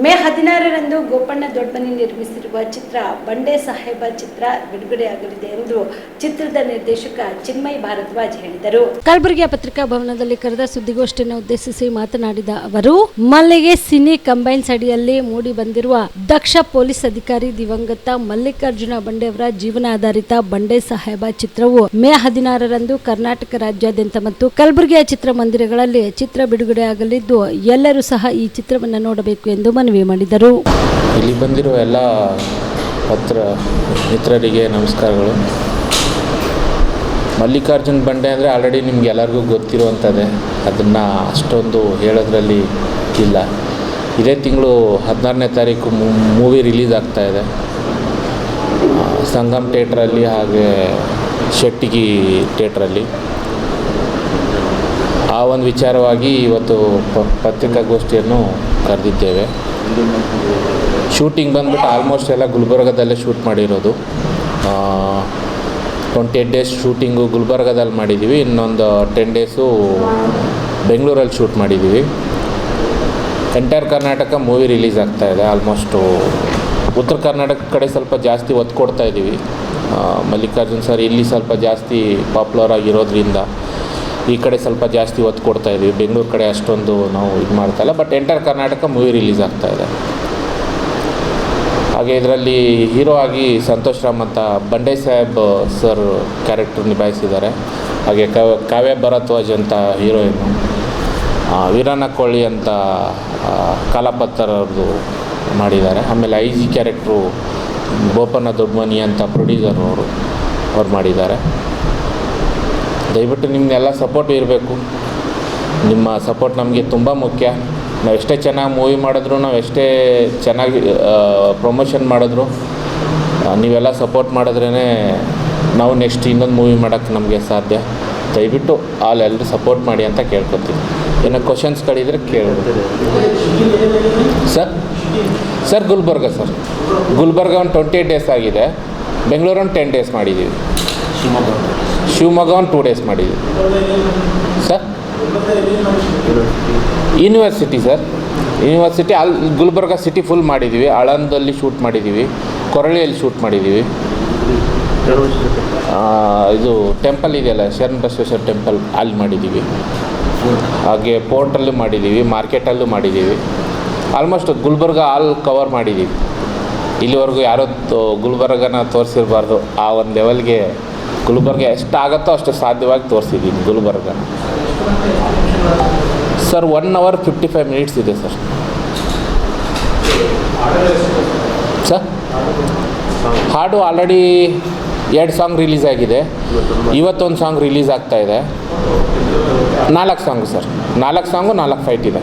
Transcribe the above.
ಮೇ ಹದಿನಾರರಂದು ಗೋಪಣ್ಣ ದೊಡ್ಡಮನಿ ನಿರ್ಮಿಸಿರುವ ಚಿತ್ರ ಬಂಡೆ ಸಾಹೇಬ ಚಿತ್ರ ಬಿಡುಗಡೆಯಾಗಲಿದೆ ಎಂದು ಚಿತ್ರದ ನಿರ್ದೇಶಕ ಚಿನ್ಮಯ್ ಭಾರದ್ವಾಜ್ ಹೇಳಿದರು. ಕಲಬುರಗಿಯ ಪತ್ರಿಕಾ ಭವನದಲ್ಲಿ ಕರೆದ ಸುದ್ದಿಗೋಷ್ಠಿಯನ್ನು ಉದ್ದೇಶಿಸಿ ಮಾತನಾಡಿದ ಅವರು, ಮಲ್ಲಿಗೆ ಸಿನಿ ಕಂಬೈನ್ಸ್ ಅಡಿಯಲ್ಲಿ ಮೂಡಿ ಬಂದಿರುವ ದಕ್ಷ ಪೊಲೀಸ್ ಅಧಿಕಾರಿ ದಿವಂಗತ ಮಲ್ಲಿಕಾರ್ಜುನ ಬಂಡೆ ಅವರ ಜೀವನಾಧಾರಿತ ಬಂಡೆ ಸಾಹೇಬ ಚಿತ್ರವು ಮೇ ಹದಿನಾರರಂದು ಕರ್ನಾಟಕ ರಾಜ್ಯಾದ್ಯಂತ ಮತ್ತು ಕಲಬುರಗಿಯ ಚಿತ್ರಮಂದಿರಗಳಲ್ಲಿ ಚಿತ್ರ ಬಿಡುಗಡೆಯಾಗಲಿದ್ದು, ಎಲ್ಲರೂ ಸಹ ಈ ಚಿತ್ರವನ್ನು ನೋಡಬೇಕು ಎಂದು ಮನವಿ ಮಾಡಿದರು. ಇಲ್ಲಿ ಬಂದಿರೋ ಎಲ್ಲ ಪತ್ರ ಮಿತ್ರರಿಗೆ ನಮಸ್ಕಾರಗಳು. ಮಲ್ಲಿಕಾರ್ಜುನ್ ಬಂಡೆ ಅಂದರೆ ಆಲ್ರೆಡಿ ನಿಮ್ಗೆ ಎಲ್ಲರಿಗೂ ಗೊತ್ತಿರುವಂಥದ್ದೇ ಅದನ್ನು ಅಷ್ಟೊಂದು ಹೇಳೋದ್ರಲ್ಲಿ ಇಲ್ಲ. ಇದೇ ತಿಂಗಳು ಹದಿನಾರನೇ ತಾರೀಕು ಮೂವಿ ರಿಲೀಸ್ ಆಗ್ತಾ ಇದೆ. ಸಂಗಮ್ ಥಿಯೇಟ್ರಲ್ಲಿ ಹಾಗೆ ಶೆಟ್ಟಿಗಿ ಥಿಯೇಟ್ರಲ್ಲಿ. ಆ ಒಂದು ವಿಚಾರವಾಗಿ ಇವತ್ತು ಪತ್ರಿಕಾಗೋಷ್ಠಿಯನ್ನು ಕರೆದಿದ್ದೇವೆ. ಶೂಟಿಂಗ್ ಬಂದ್ಬಿಟ್ಟು ಆಲ್ಮೋಸ್ಟ್ ಎಲ್ಲ ಗುಲ್ಬರ್ಗದಲ್ಲೇ ಶೂಟ್ ಮಾಡಿರೋದು. ಟ್ವೆಂಟಿ ಏಟ್ ಡೇಸ್ ಶೂಟಿಂಗು ಗುಲ್ಬರ್ಗದಲ್ಲಿ ಮಾಡಿದ್ದೀವಿ ಇನ್ನೊಂದು ಟೆನ್ ಡೇಸು ಬೆಂಗಳೂರಲ್ಲಿ ಶೂಟ್ ಮಾಡಿದ್ದೀವಿ ಎಂಟೈರ್ ಕರ್ನಾಟಕ ಮೂವಿ ರಿಲೀಸ್ ಆಗ್ತಾ ಇದೆ ಆಲ್ಮೋಸ್ಟು ಉತ್ತರ ಕರ್ನಾಟಕ ಕಡೆ ಸ್ವಲ್ಪ ಜಾಸ್ತಿ ಒತ್ತು ಕೊಡ್ತಾ ಇದ್ದೀವಿ ಮಲ್ಲಿಕಾರ್ಜುನ್ ಸರ್ ಇಲ್ಲಿ ಸ್ವಲ್ಪ ಜಾಸ್ತಿ ಪಾಪ್ಯುಲರ್ ಆಗಿರೋದ್ರಿಂದ. ಈ ಕಡೆ ಸ್ವಲ್ಪ ಜಾಸ್ತಿ ಒತ್ತು ಕೊಡ್ತಾ ಇದ್ದೀವಿ. ಬೆಂಗಳೂರು ಕಡೆ ಅಷ್ಟೊಂದು ನಾವು ಇದು ಮಾಡ್ತಾ ಇಲ್ಲ. But entire Karnataka movie release ಆಗ್ತಾ ಇದೆ. ಹಾಗೆ ಇದರಲ್ಲಿ ಹೀರೋ ಆಗಿ ಸಂತೋಷ್ ರಾಮ್ ಅಂತ ಬಂಡೆ ಸಾಹೇಬ್ ಸರ್ ಕ್ಯಾರೆಕ್ಟರ್ ನಿಭಾಯಿಸಿದ್ದಾರೆ. ಹಾಗೆ ಕಾವ್ಯ ಭರತ್ವಾಜ್ ಅಂತ ಹೀರೋಯಿನು ವೀರಾನ ಕೊಳ್ಳಿ ಅಂತ ಅವ್ರದ್ದು ಮಾಡಿದ್ದಾರೆ. ಆಮೇಲೆ I G character Boppanna Dodmani ಅಂತ ಪ್ರೊಡ್ಯೂಸರ್ ಅವರು, ಅವ್ರು ಮಾಡಿದ್ದಾರೆ. ದಯವಿಟ್ಟು ನಿಮ್ಮನ್ನೆಲ್ಲ ಸಪೋರ್ಟ್ ಇರಬೇಕು. ನಿಮ್ಮ ಸಪೋರ್ಟ್ ನಮಗೆ ತುಂಬ ಮುಖ್ಯ. ನಾವು ಎಷ್ಟೇ ಚೆನ್ನಾಗಿ ಮೂವಿ ಮಾಡಿದ್ರು, ನಾವು ಎಷ್ಟೇ ಚೆನ್ನಾಗಿ ಪ್ರಮೋಷನ್ ಮಾಡಿದ್ರು ನೀವೆಲ್ಲ ಸಪೋರ್ಟ್ ಮಾಡಿದ್ರೇ ನಾವು ನೆಕ್ಸ್ಟ್ ಇನ್ನೊಂದು ಮೂವಿ ಮಾಡೋಕ್ಕೆ ನಮಗೆ ಸಾಧ್ಯ. ದಯವಿಟ್ಟು ಎಲ್ಲರೂ ಸಪೋರ್ಟ್ ಮಾಡಿ ಅಂತ ಕೇಳ್ಕೊತೀವಿ. ಏನೋ ಕ್ವಶನ್ಸ್ಗಳಿದ್ರೆ ಕೇಳ್ಬೋದು. Sir? Sir, Gulbarga sir. Gulbarga ಒಂದು ಟ್ವೆಂಟಿ ಏಟ್ ಡೇಸ್ ಆಗಿದೆ. ಬೆಂಗಳೂರು ಒಂದು ಟೆನ್ ಡೇಸ್ ಮಾಡಿದ್ದೀವಿ ಶಿವಮೊಗ್ಗ. ಒಂದು ಟೂ ಡೇಸ್ ಮಾಡಿದ್ವಿ. ಸರ್ ಯೂನಿವರ್ಸಿಟಿ ಸರ್ ಯೂನಿವರ್ಸಿಟಿ ಅಲ್ಲಿ ಗುಲ್ಬರ್ಗ ಸಿಟಿ ಫುಲ್ ಮಾಡಿದ್ದೀವಿ ಆಳಂದಲ್ಲಿ ಶೂಟ್ ಮಾಡಿದ್ದೀವಿ ಕೊರಳಿಯಲ್ಲಿ ಶೂಟ್ ಮಾಡಿದ್ದೀವಿ ಇದು ಟೆಂಪಲ್ ಇದೆಯಲ್ಲ ಶರಣ ಬಸವೇಶ್ವರ ಟೆಂಪಲ್ ಅಲ್ಲಿ ಮಾಡಿದ್ದೀವಿ ಹಾಗೆ ಪೋರ್ಟಲ್ಲೂ ಮಾಡಿದ್ದೀವಿ ಮಾರ್ಕೆಟಲ್ಲೂ ಮಾಡಿದ್ದೀವಿ ಆಲ್ಮೋಸ್ಟ್ ಗುಲ್ಬರ್ಗ ಆಲ್ ಕವರ್ ಮಾಡಿದ್ದೀವಿ ಇಲ್ಲಿವರೆಗೂ ಯಾರೋ ಗುಲ್ಬರ್ಗನ ತೋರಿಸಿರಬಾರ್ದು, ಆ ಒಂದು ಲೆವೆಲ್ಗೆ ಗುಲ್ಬರ್ಗ ಎಷ್ಟಾಗುತ್ತೋ ಅಷ್ಟು ಸಾಧ್ಯವಾಗಿ ತೋರಿಸಿದ್ದೀನಿ Gulbarga. Sir one hour fifty five minutes ಇದೆ ಸರ್. ಸರ್, ಹಾಡು ಆಲ್ರೆಡಿ ಎರಡು ಸಾಂಗ್ ರಿಲೀಸ್ ಆಗಿದೆ. ಇವತ್ತೊಂದು ಸಾಂಗ್ ರಿಲೀಸ್ ಆಗ್ತಾ ಇದೆ. ನಾಲ್ಕು ಸಾಂಗು ಸರ್. ನಾಲ್ಕು ಸಾಂಗು ನಾಲ್ಕು ಫೈಟ್ ಇದೆ.